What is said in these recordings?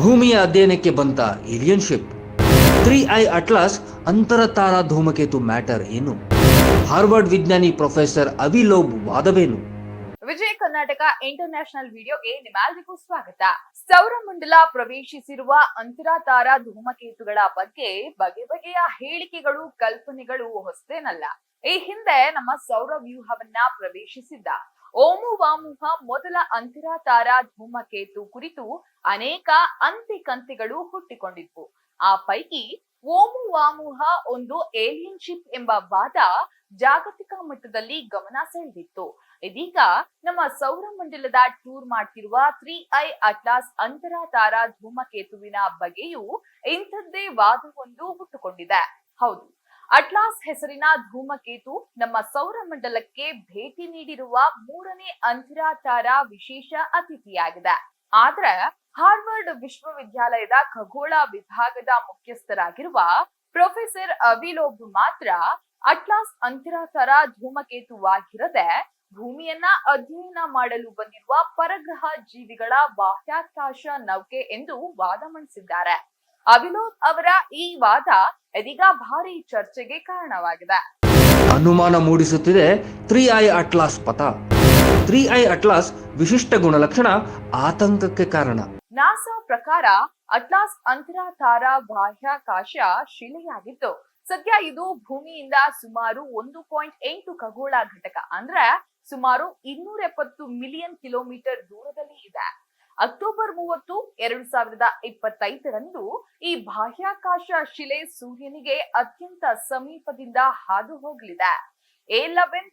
ಭೂಮಿಯ ಅಧ್ಯಯನಕ್ಕೆ ಬಂತ alien ship three I Atlas ಅಂತರ ತಾರಾ ಧೂಮಕೇತು ಮ್ಯಾಟರ್ ಏನು? ಹಾರ್ವರ್ಡ್ ವಿಜ್ಞಾನಿ ಪ್ರೊಫೆಸರ್ ಅವಿಲೋಬ್ ವಾದವೇನು? ವಿಜಯ ಕರ್ನಾಟಕ ಇಂಟರ್ನ್ಯಾಷನಲ್ ವಿಡಿಯೋಗೆ ನಿಮ್ಮೆಲ್ಲರಿಗೂ ಸ್ವಾಗತ. ಸೌರಮಂಡಲ ಪ್ರವೇಶಿಸಿರುವ ಅಂತರತಾರಾ ಧೂಮಕೇತುಗಳ ಬಗ್ಗೆ ಬಗೆ ಬಗೆಯ ಹೇಳಿಕೆಗಳು, ಕಲ್ಪನೆಗಳು ಹೊಸದೇನಲ್ಲ. ಈ ಹಿಂದೆ ನಮ್ಮ ಸೌರ ವ್ಯೂಹವನ್ನ ಪ್ರವೇಶಿಸಿದ್ದ ಓಮು ವಾಮುಹ ಮೊದಲ ಅಂತರಾತಾರ ಧೂಮಕೇತು ಕುರಿತು ಅನೇಕ ಅಂತಿ ಕಂತಿಗಳು ಹುಟ್ಟಿಕೊಂಡಿದ್ವು. ಆ ಪೈಕಿ ಓಮು ವಾಮುಹ ಒಂದು ಏಲಿಯನ್ ಶಿಪ್ ಎಂಬ ವಾದ ಜಾಗತಿಕ ಮಟ್ಟದಲ್ಲಿ ಗಮನ ಸೆಳೆದಿತ್ತು. ಇದೀಗ ನಮ್ಮ ಸೌರಮಂಡಲದ ಟೂರ್ ಮಾಡ್ತಿರುವ ತ್ರೀ ಐ ಅಟ್ಲಾಸ್ ಅಂತರಾತಾರ ಧೂಮಕೇತುವಿನ ಬಗ್ಗೆಯೂ ಇಂಥದ್ದೇ ವಾದವೊಂದು ಹುಟ್ಟುಕೊಂಡಿದೆ. ಹೌದು. ಅಟ್ಲಾಸ್ ಹೆಸರಿನ ಧೂಮಕೇತು ನಮ್ಮ ಸೌರಮಂಡಲಕ್ಕೆ ಭೇಟಿ ನೀಡಿರುವ ಮೂರನೇ ಅಂತಿರಾಚಾರ ವಿಶೇಷ ಅತಿಥಿಯಾಗಿದೆ. ಆದ್ರೆ ಹಾರ್ವರ್ಡ್ ವಿಶ್ವವಿದ್ಯಾಲಯದ ಖಗೋಳ ವಿಭಾಗದ ಮುಖ್ಯಸ್ಥರಾಗಿರುವ ಪ್ರೊಫೆಸರ್ ಅವಿಲೋಬ್ ಮಾತ್ರ ಅಟ್ಲಾಸ್ ಅಂತಿರಾಚಾರ ಧೂಮಕೇತುವಾಗಿರದೆ ಭೂಮಿಯನ್ನ ಅಧ್ಯಯನ ಮಾಡಲು ಬಂದಿರುವ ಪರಗ್ರಹ ಜೀವಿಗಳ ಬಾಹ್ಯಾಕಾಶ ನೌಕೆ ಎಂದು ವಾದ ಮಂಡಿಸಿದ್ದಾರೆ. ಅವಿಲೋಬ್ ಅವರ ಈ ವಾದ ಇದೀಗ ಭಾರಿ ಚರ್ಚೆಗೆ ಕಾರಣವಾಗಿದೆ. ಅನುಮಾನ ಮೂಡಿಸುತ್ತಿದೆ ತ್ರೀ ಐ ಅಟ್ಲಾಸ್ ಪಥ. ತ್ರೀ ಐ ಅಟ್ಲಾಸ್ ವಿಶಿಷ್ಟ ಗುಣಲಕ್ಷಣ ಆತಂಕಕ್ಕೆ ಕಾರಣ. ನಾಸಾ ಪ್ರಕಾರ ಅಟ್ಲಾಸ್ ಅಂತರಾತಾರ ಬಾಹ್ಯಾಕಾಶ ಶಿಲೆಯಾಗಿತ್ತು. ಸದ್ಯ ಇದು ಭೂಮಿಯಿಂದ ಸುಮಾರು ಒಂದು ಪಾಯಿಂಟ್ ಎಂಟು ಖಗೋಳ ಘಟಕ ಅಂದ್ರೆ ಸುಮಾರು ಇನ್ನೂರ ಎಪ್ಪತ್ತು ಮಿಲಿಯನ್ ಕಿಲೋಮೀಟರ್ ದೂರದಲ್ಲಿ ಇದೆ. ಅಕ್ಟೋಬರ್ ಮೂವತ್ತು, ಎರಡು ಸಾವಿರದ ಇಪ್ಪತ್ತೈದರಂದು ಈ ಬಾಹ್ಯಾಕಾಶ ಶಿಲೆ ಸೂರ್ಯನಿಗೆ ಅತ್ಯಂತ ಸಮೀಪದಿಂದ ಹಾದು ಹೋಗಲಿದೆ. A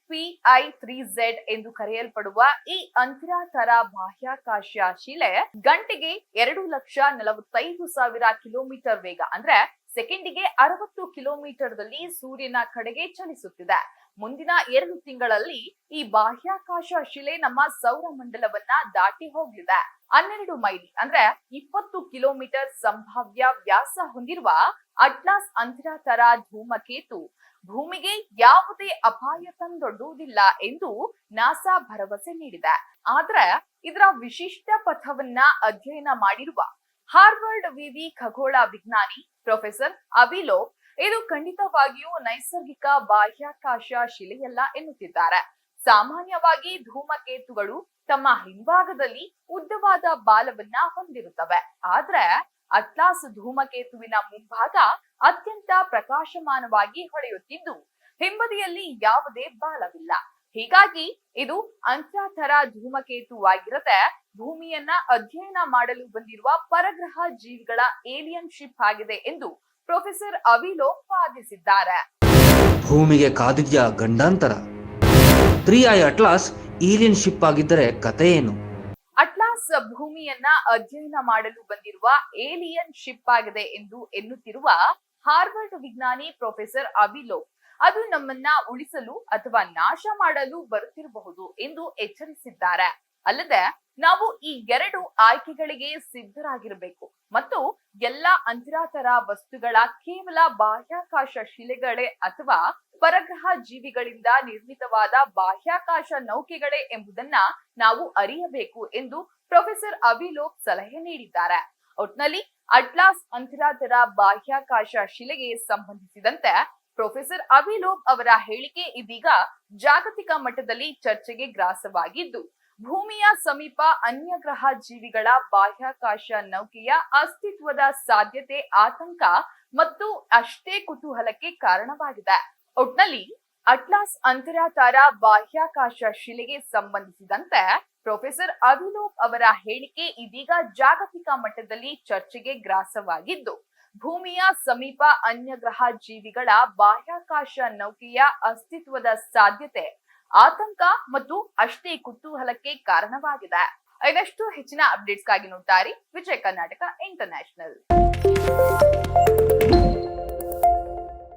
P I three Z ಎಂದು ಕರೆಯಲ್ಪಡುವ ಈ ಅಂತರಾತರ ಬಾಹ್ಯಾಕಾಶ ಶಿಲೆ ಗಂಟೆಗೆ ಎರಡು ಲಕ್ಷ ನಲವತ್ತೈದು ಸಾವಿರ ಕಿಲೋಮೀಟರ್ ವೇಗ, ಅಂದ್ರೆ ಸೆಕೆಂಡಿಗೆ ಅರವತ್ತು ಕಿಲೋಮೀಟರ್ದಲ್ಲಿ ಸೂರ್ಯನ ಕಡೆಗೆ ಚಲಿಸುತ್ತಿದೆ. ಮುಂದಿನ ಎರಡು ತಿಂಗಳಲ್ಲಿ ಈ ಬಾಹ್ಯಾಕಾಶ ಶಿಲೆ ನಮ್ಮ ಸೌರಮಂಡಲವನ್ನ ದಾಟಿ ಹೋಗಲಿದೆ. ಹನ್ನೆರಡು ಮೈಲಿ, ಅಂದ್ರೆ ಇಪ್ಪತ್ತು ಕಿಲೋಮೀಟರ್ ಸಂಭಾವ್ಯ ವ್ಯಾಸ ಹೊಂದಿರುವ ಅಟ್ಲಾಸ್ ಅಂತರಾತರ ಧೂಮಕೇತು. ಭೂಮಿಗೆ ಯಾವುದೇ ಅಪಾಯ ತಂದೊಡ್ಡುವುದಿಲ್ಲ ಎಂದು ನಾಸಾ ಭರವಸೆ ನೀಡಿದೆ. ಆದ್ರೆ ಇದರ ವಿಶಿಷ್ಟ ಪಥವನ್ನ ಅಧ್ಯಯನ ಮಾಡಿರುವ ಹಾರ್ವರ್ಡ್ ವಿವಿ ಖಗೋಳ ವಿಜ್ಞಾನಿ ಪ್ರೊಫೆಸರ್ ಅವಿಲೋ ಇದು ಖಂಡಿತವಾಗಿಯೂ ನೈಸರ್ಗಿಕ ಬಾಹ್ಯಾಕಾಶ ಶಿಲೆಯಲ್ಲ ಎನ್ನುತ್ತಿದ್ದಾರೆ. ಸಾಮಾನ್ಯವಾಗಿ ಧೂಮಕೇತುಗಳು ತಮ್ಮ ಹಿಂಭಾಗದಲ್ಲಿ ಉದ್ದವಾದ ಬಾಲವನ್ನ ಹೊಂದಿರುತ್ತವೆ. ಆದ್ರೆ ಅಟ್ಲಾಸ್ ಧೂಮಕೇತುವಿನ ಮುಂಭಾಗ ಅತ್ಯಂತ ಪ್ರಕಾಶಮಾನವಾಗಿ ಹೊಳೆಯುತ್ತಿದ್ದು, ಹಿಂಬದಿಯಲ್ಲಿ ಯಾವುದೇ ಬಾಲವಿಲ್ಲ. ಹೀಗಾಗಿ ಇದು ಅಂತ್ಯಾಥರ ಧೂಮಕೇತುವಾಗಿರುತ್ತೆ ಭೂಮಿಯನ್ನ ಅಧ್ಯಯನ ಮಾಡಲು ಬಂದಿರುವ ಪರಗ್ರಹ ಜೀವಿಗಳ ಏಲಿಯನ್ ಶಿಪ್ ಆಗಿದೆ ಎಂದು ಪ್ರೊಫೆಸರ್ ಅವಿಲೋ ವಾದಿಸಿದ್ದಾರೆ. ಭೂಮಿಗೆ ಕಾದಿದ್ಯ ಗಂಡಾಂತರ? Three I Atlas alien ship ಆಗಿದ್ದರೆ ಕತೆ ಏನು? ಅಟ್ಲಾಸ್ ಭೂಮಿಯನ್ನ ಅಧ್ಯಯನ ಮಾಡಲು ಬಂದಿರುವ ಏಲಿಯನ್ ಶಿಪ್ ಆಗಿದೆ ಎಂದು ಎನ್ನುತ್ತಿರುವ ಹಾರ್ವರ್ಡ್ ವಿಜ್ಞಾನಿ ಪ್ರೊಫೆಸರ್ ಅಬಿಲೋ ಅದು ನಮ್ಮನ್ನ ಉಳಿಸಲು ಅಥವಾ ನಾಶ ಮಾಡಲು ಬರುತ್ತಿರಬಹುದು ಎಂದು ಎಚ್ಚರಿಸಿದ್ದಾರೆ. ಅಲ್ಲದೆ, ನಾವು ಈ ಎರಡು ಆಯ್ಕೆಗಳಿಗೆ ಸಿದ್ಧರಾಗಿರಬೇಕು. ಮತ್ತು ಎಲ್ಲಾ ಅಂತರಾತರ ವಸ್ತುಗಳ ಕೇವಲ ಬಾಹ್ಯಾಕಾಶ ಶಿಲೆಗಳೇ ಅಥವಾ ಪರಗ್ರಹ ಜೀವಿಗಳಿಂದ ನಿರ್ಮಿತವಾದ ಬಾಹ್ಯಾಕಾಶ ನೌಕೆಗಳೇ ಎಂಬುದನ್ನ ನಾವು ಅರಿಯಬೇಕು ಎಂದು ಪ್ರೊಫೆಸರ್ ಅವಿಲೋಕ್ ಸಲಹೆ ನೀಡಿದ್ದಾರೆ. ಒಟ್ನಲ್ಲಿ ಅಟ್ಲಾಸ್ ಅಂತರಾತರ ಬಾಹ್ಯಾಕಾಶ ಶಿಲೆಗೆ ಸಂಬಂಧಿಸಿದಂತೆ ಪ್ರೊಫೆಸರ್ ಅವಿಲೋಬ್ ಅವರ ಹೇಳಿಕೆ ಇದೀಗ ಜಾಗತಿಕ ಮಟ್ಟದಲ್ಲಿ ಚರ್ಚೆಗೆ ಗ್ರಾಸವಾಗಿದ್ದು ಭೂಮಿಯ ಸಮೀಪ ಅನ್ಯ ಗ್ರಹ ಜೀವಿಗಳ ಬಾಹ್ಯಾಕಾಶ ನೌಕೆಯ ಅಸ್ತಿತ್ವದ ಸಾಧ್ಯತೆ ಆತಂಕ ಮತ್ತು ಅಷ್ಟೇ ಕುತೂಹಲಕ್ಕೆ ಕಾರಣವಾಗಿದೆ. ಒಟ್ನಲ್ಲಿ ಅಟ್ಲಾಸ್ ಅಂತರಾತಾರ ಬಾಹ್ಯಾಕಾಶ ಶಿಲೆಗೆ ಸಂಬಂಧಿಸಿದಂತೆ ಪ್ರೊಫೆಸರ್ ಅವಿಲೋಕ್ ಅವರ ಹೇಳಿಕೆ ಇದೀಗ ಜಾಗತಿಕ ಮಟ್ಟದಲ್ಲಿ ಚರ್ಚೆಗೆ ಗ್ರಾಸವಾಗಿದ್ದು, ಭೂಮಿಯ ಸಮೀಪ ಅನ್ಯ ಗ್ರಹ ಜೀವಿಗಳ ಬಾಹ್ಯಾಕಾಶ ನೌಕೆಯ ಅಸ್ತಿತ್ವದ ಸಾಧ್ಯತೆ ಆತಂಕ ಮತ್ತು ಅಷ್ಟೇ ಕುತೂಹಲಕ್ಕೆ ಕಾರಣವಾಗಿದೆ. ಇನ್ನಷ್ಟು ಹೆಚ್ಚಿನ ಅಪ್ಡೇಟ್ಸ್ಗಾಗಿ ನೋಡ್ತಾರೆ ವಿಜಯ ಕರ್ನಾಟಕ ಇಂಟರ್ನ್ಯಾಷನಲ್